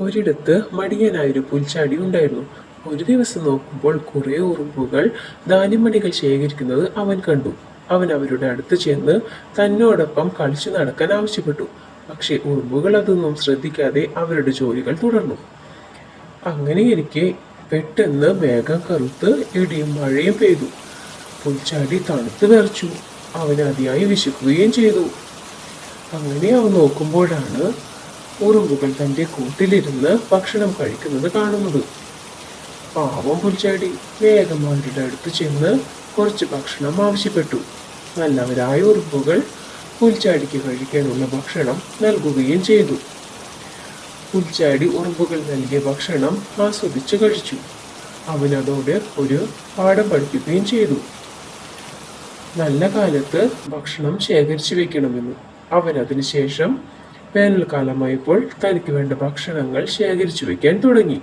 ഒരിടത്ത് മടിയനായൊരു പുൽച്ചാടി ഉണ്ടായിരുന്നു. ഒരു ദിവസം നോക്കുമ്പോൾ കുറെ ഉറുമ്പുകൾ ധാന്യമണികൾ ശേഖരിക്കുന്നത് അവൻ കണ്ടു. അവൻ അവരുടെ അടുത്ത് ചെന്ന് തന്നോടൊപ്പം കളിച്ചു നടക്കാൻ ആവശ്യപ്പെട്ടു. പക്ഷേ ഉറുമ്പുകൾ അതൊന്നും ശ്രദ്ധിക്കാതെ അവരുടെ ജോലികൾ തുടർന്നു. അങ്ങനെ എനിക്ക് പെട്ടെന്ന് മേഘം കറുത്ത് ഇടിയും മഴയും പെയ്തു. പുൽച്ചാടി തണുത്ത് വിറച്ചു. അവൻ അതിയായി വിശക്കുകയും ചെയ്തു. അങ്ങനെ അവൻ നോക്കുമ്പോഴാണ് ഉറുമ്പുകൾ തന്റെ കൂട്ടിലിരുന്ന് ഭക്ഷണം കഴിക്കുന്നത് കാണുന്നത്. പാവം പുൽച്ചാടി വേഗം അവരുടെ അടുത്ത് ചെന്ന് കുറച്ച് ഭക്ഷണം ആവശ്യപ്പെട്ടു. നല്ലവരായ ഉറുമ്പുകൾ പുൽച്ചാടിക്ക് കഴിക്കാനുള്ള ഭക്ഷണം നൽകുകയും ചെയ്തു. പുൽച്ചാടി ഉറുമ്പുകൾ നൽകിയ ഭക്ഷണം ആസ്വദിച്ച് കഴിച്ചു. അവനതോടെ ഒരു പാഠം പഠിപ്പിക്കുകയും ചെയ്തു. നല്ല കാലത്ത് ഭക്ഷണം ശേഖരിച്ചു വെക്കണമെന്ന്. അവൻ അതിനുശേഷം വേനൽക്കാലമായപ്പോൾ തനിക്ക് വേണ്ട ഭക്ഷണങ്ങൾ ശേഖരിച്ചു വെക്കാൻ തുടങ്ങി.